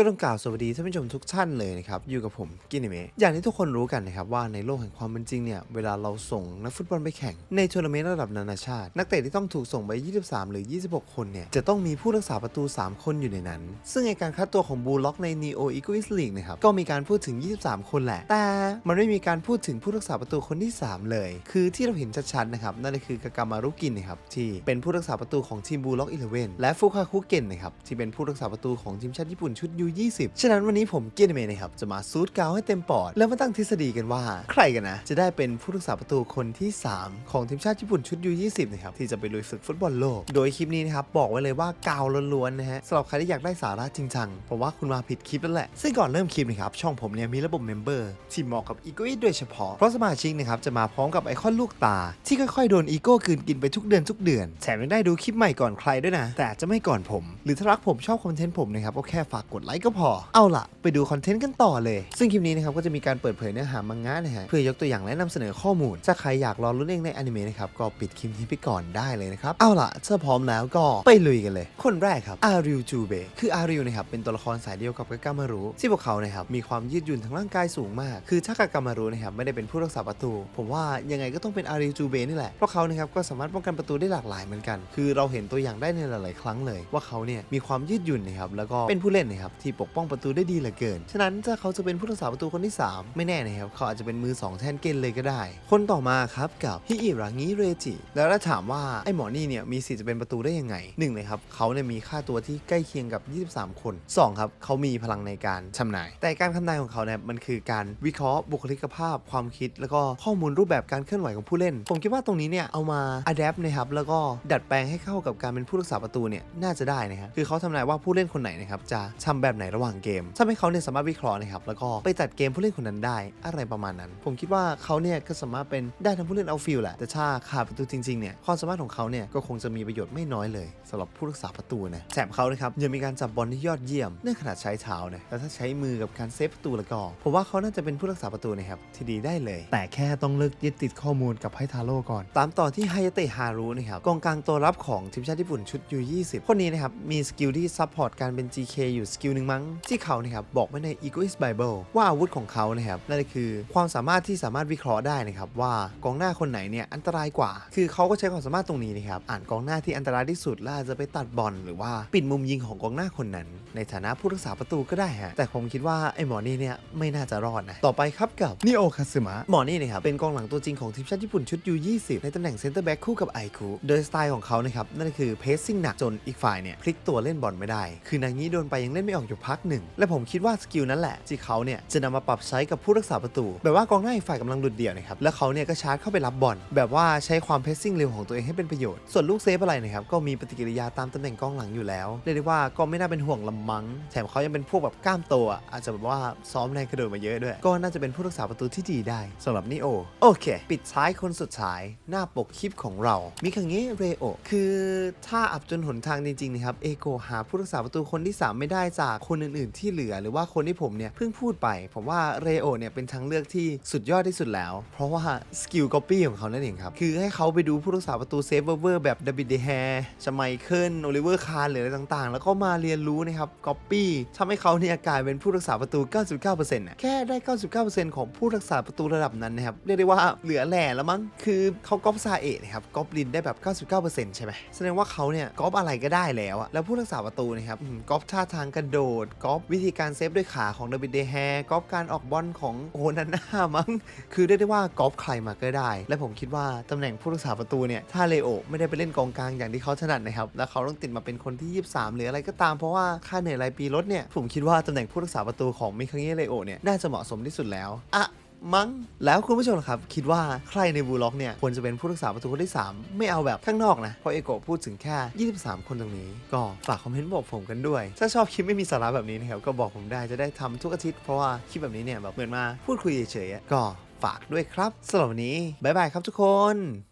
ก็ต้องกล่าวสวัสดีท่านผู้ชมทุกท่านเลยนะครับ อยู่กับผมกินเมะอย่างที่ทุกคนรู้กันนะครับว่าในโลกแห่งความเป็นจริงเนี่ย เวลาเราส่งนักฟุตบอลไปแข่งในทัวร์นาเมนต์ระดับนานาชาติ นักเตะที่ต้องถูกส่งไป 23 หรือ 26 คนเนี่ย จะต้องมีผู้รักษาประตู 3 คนอยู่ในนั้น ซึ่งในการคัดตัวของบูล็อกใน Neo Egoist League นะครับก็มีการพูดถึง 23 คนแหละ แต่มันไม่มีการพูดถึงผู้รักษาประตูคนที่ 3 เลย คือที่เราเห็นชัดๆนะครับนั่นก็คือกากามารุกินนะครับที่เป็นผู้รักษาประตูของทีมบูล็อก11และฟุคาคุเกนนะครับที่เป็นผู้รักษาประตูของทีมชาติญี่ปุ่นชุด20 ฉะนั้นวันนี้ผมเกียนเมย์นะครับ จะมาซูดกาวให้เต็มปอด แล้วมาตั้งทฤษฎีกันว่า ใครกันนะ จะได้เป็นผู้รักษาประตูคนที่ 3 ของทีมชาติญี่ปุ่นชุด U20 นะครับ ที่จะไปลุยศึกฟุตบอลโลก โดยคลิปนี้นะครับ บอกไว้เลยว่ากาวล้วนๆนะฮะสำหรับใครที่อยากได้สาระจริงจังผมว่าคุณมาผิดคลิปแล้วแหละ ซึ่งก่อนเริ่มคลิปนะครับช่องผมเนี่ยมีระบบเมมเบอร์ที่เหมาะกับอีโก้โดยเฉพาะเพราะสมาชิกนะครับจะมาพร้อมกับไอคอนลูกตา ที่ค่อยๆโดนอีโก้กืนกินไปทุกเดือนทุกเดือนแถมยังได้ดูคลิปใหม่ก่อนใครด้วยนะแต่จะไม่ก่อนผม หรือถ้ารักผมชอบคอนเทนต์ผมนะครับก็แค่ฝากกดไลค์ก็พอ เอาล่ะ ไปดูคอนเทนต์กันต่อเลย ซึ่งคลิปนี้นะครับก็จะมีการเปิดเผยเนื้อหามังงะนะฮะเพื่อยกตัวอย่างและนำเสนอข้อมูลถ้าใครอยากรอรุ้นเองในอนิเมะนะครับก็ปิดคลิปนี้ไปก่อนได้เลยนะครับเอาล่ะถ้าพร้อมแล้วก็ไปลุยกันเลย คนแรกครับอาริวจูเบคืออาริวนะครับเป็นตัวละครสายเดียวกับกากามารุที่พวกเขานะครับมีความยืดหยุ่นทางร่างกายสูงมาก คือถ้ากากามารุนะครับไม่ได้เป็นผู้รักษาประตู ผมว่ายังไงก็ต้องเป็นอาริวจูเบนี่แหละเพราะเขานะครับก็สามารถป้องกันประตูได้หลากหลายเหมือนกัน คือเราเห็นตัวอย่างได้ในหลาย ๆ ครั้งเลย ว่าเขาเนี่ยมีความยืดหยุ่นนะครับแล้วก็เป็นผู้เล่นนะครับที่ปกป้องประตูได้ดีเหลือเกิน ฉะนั้นถ้าเขาจะเป็นผู้รักษาประตูคนที่ 3 ไม่แน่นะครับเขาอาจจะเป็นมือ 2 แทนเกนเลยก็ได้ คนต่อมาครับกับฮิอิรางิเรจิ แล้วถ้าถามว่าไอ้หมอนี่เนี่ยมีสิทธิ์จะเป็นประตูได้ยังไงหนึ่งเลยครับเขาเนี่ยมีค่าตัวที่ใกล้เคียงกับ 23 คนสองครับเขามีพลังในการชำนาญแต่การทำนายของเขาเนี่ยมันคือการวิเคราะห์บุคลิกภาพ ความคิด แล้วก็ข้อมูลรูปแบบการเคลื่อนไหวของผู้เล่น ผมคิดว่าตรงนี้เนี่ยเอามาอัดแอปนะครับแล้วก็ดัดแปลงให้เข้ากับการเป็นผู้รักษาประตูเนี่ยน่าจะได้นะครับคือเขาทำนายว่าผู้เล่นคนไหนนะครับจะทำแบบไหนระหว่างเกมทำให้เขาเนี่ยสามารถวิเคราะห์นะครับแล้วก็ไปตัดเกมผู้เล่นคนนั้นได้ อะไรประมาณนั้น ผมคิดว่าเขาเนี่ยก็สามารถเป็นได้ทั้งผู้เล่นเอาฟิลแหละแต่ถ้าขาดประตูจริงๆเนี่ยความสามารถของเขาเนี่ยก็คงจะมีประโยชน์ไม่น้อยเลยสำหรับผู้รักษาประตูนะแถมเขานะครับยังมีการจับบอลที่ยอดเยี่ยมในขนาดใช้เท้านะแล้วถ้าใช้มือกับการเซฟประตูแล้วก็ผมว่าเขาน่าจะเป็นผู้รักษาประตูนะครับที่ดีได้เลย แต่แค่ต้องเลิกยึดติดข้อมูลกับไฮทาโร่ก่อน ตามต่อที่ไฮยาเตะฮารุนะครับกองกลางตัวรับของทีมชาติญี่ปุ่นชุด U20 คนนี้นะครับมีสกิลที่ซัพพอร์ตการเป็น GK อยู่สกิลนึ่งมั้งที่เขานะครับบอกไว้ใน Egoist Bible ว่าอาวุธของเขานะครับนั่นก็คือความสามารถที่สามารถวิเคราะห์ได้นะครับว่ากองหน้าคนไหนเนี่ยอันตรายกว่า คือเขาก็ใช้ความสามารถตรงนี้นะครับอ่านกองหน้าที่อันตรายที่สุดแล้วอาจจะไปตัดบอลหรือว่าปิดมุมยิงของกองหน้าคนนั้นในฐานะผู้รักษาประตูก็ได้ฮะแต่ผมคิดว่าไอ้หมอนี่เนี่ยไม่น่าจะรอดนะต่อไปครับกับนิโอคาซึมะหมอนี่นะครับเป็นกองหลังตัวจริงของทีมชาติญี่ปุ่นชุด U20 ในตำแหน่งเซนเตอร์แบ็กคู่กับไอคุโดยสไตล์ของเขานะครับนั่นคือเพสซิ่งหนักจนอีกฝ่ายเนี่ยพลิกตัวเล่นบอลไม่ได้ คือนางนี้โดนไปยังเล่นไม่ออกอยู่พักหนึ่งและผมคิดว่าสกิลนั้นแหละที่เขาเนี่ยจะนำมาปรับใช้กับผู้รักษาประตู แบบว่ากองหน้าอีกฝ่ายกำลังหลุดเดี่ยวนะครับแล้วเขาเนี่ยก็ชาร์จเข้าไปรับบอลแบบว่าใช้ความเพสซิ่งเร็วของตัวเองให้เป็นประโยชน์ส่วนลูกเซฟอะไรนะครับก็มีปฏิกิริยาตามตำแหน่งกองหลังอยู่แล้วเรียกได้ว่าก็ไม่น่าเป็นห่วงลำมังแถมเขายังเป็นพวกแบบกล้ามโตอะอาจจะแบบว่าซ้อมแรงกระโดดมาเยอะด้วย ก็น่าจะเป็นผู้รักษาประตูที่ดีได้สำหรับนิโอโอเค ปิดท้ายคนสุดท้ายหน้าปกคลิปของเรา มิคังเงะเรโอคือถ้าอับจนหนทางจริงๆนะครับเอโกหาผู้รักษาประตูคนที่ 3 ไม่ได้จากคนอื่นๆ ที่เหลือ หรือว่าคนที่ผมเนี่ยเพิ่งพูดไป ผมว่าเรโอเนี่ยเป็นทางเลือกที่สุดยอดที่สุดแล้ว เพราะว่าสกิลก๊อปปี้ของเขานั่นเองครับคือให้เขาไปดูผู้รักษาประตูเซฟเวอร์แบบดับบิดเดแฮร์ชไมเคิลโอลิเวอร์คาร์หรืออะไรต่างๆ แล้วก็มาเรียนรู้นะครับก๊อปปี้ทำให้เขาเนี่ยกลายเป็นผู้รักษาประตู 99%นะแค่ได้ 99%ของผู้รักษาประตูระดับนั้นนะครับเรียกได้ว่าเหลือแหล่แล้วมั้งคือเขาก๊อปซาเอะนะครับก๊อปลินได้แบบ 99%ใช่ไหมแสดงว่าเขาเนี่ยก๊อปอะไรก็ได้แล้วอะแล้วผู้รักษาประตูนะครับก๊อปท่าทางกระโดดก๊อปวิธีการเซฟด้วยขาของเดวิดเดแฮร์ก๊อปการออกบอลของโอนาน่ามั้งคือเรียกได้ว่าก๊อปใครมาก็ได้ และผมคิดว่าตำแหน่งผู้รักษาประตูเนี่ยถ้าเลโอไม่ได้ไปเล่นกองกลางอย่างที่เขาถนัดนะครับแล้วเขาต้องติดมาเป็นคนที่ 23 หรืออะไรก็ตามเพราะว่าค่าเหนื่อยรายปีลดเนี่ย ผมคิดว่าตำแหน่งผู้รักษาประตูของมิคังเงเลโอเนี่ยน่าจะเหมาะสมที่สุดแล้วอะมั้งแล้วคุณผู้ชมละครับ คิดว่าใครในบูล็อกเนี่ย ควรจะเป็นผู้รักษาประตูคนที่ 3 ไม่เอาแบบข้างนอกนะ เพราะเอโกพูดถึงแค่ 23 คนตรงนี้ ก็ฝากคอมเมนต์บอกผมกันด้วย ถ้าชอบคลิปไม่มีสาระแบบนี้นะครับ ก็บอกผมได้จะได้ทำทุกอาทิตย์ เพราะว่าคลิปแบบนี้เนี่ยแบบเหมือนมาพูดคุยเฉยๆก็ฝากด้วยครับสำหรับวันนี้บ๊ายบายครับทุกคน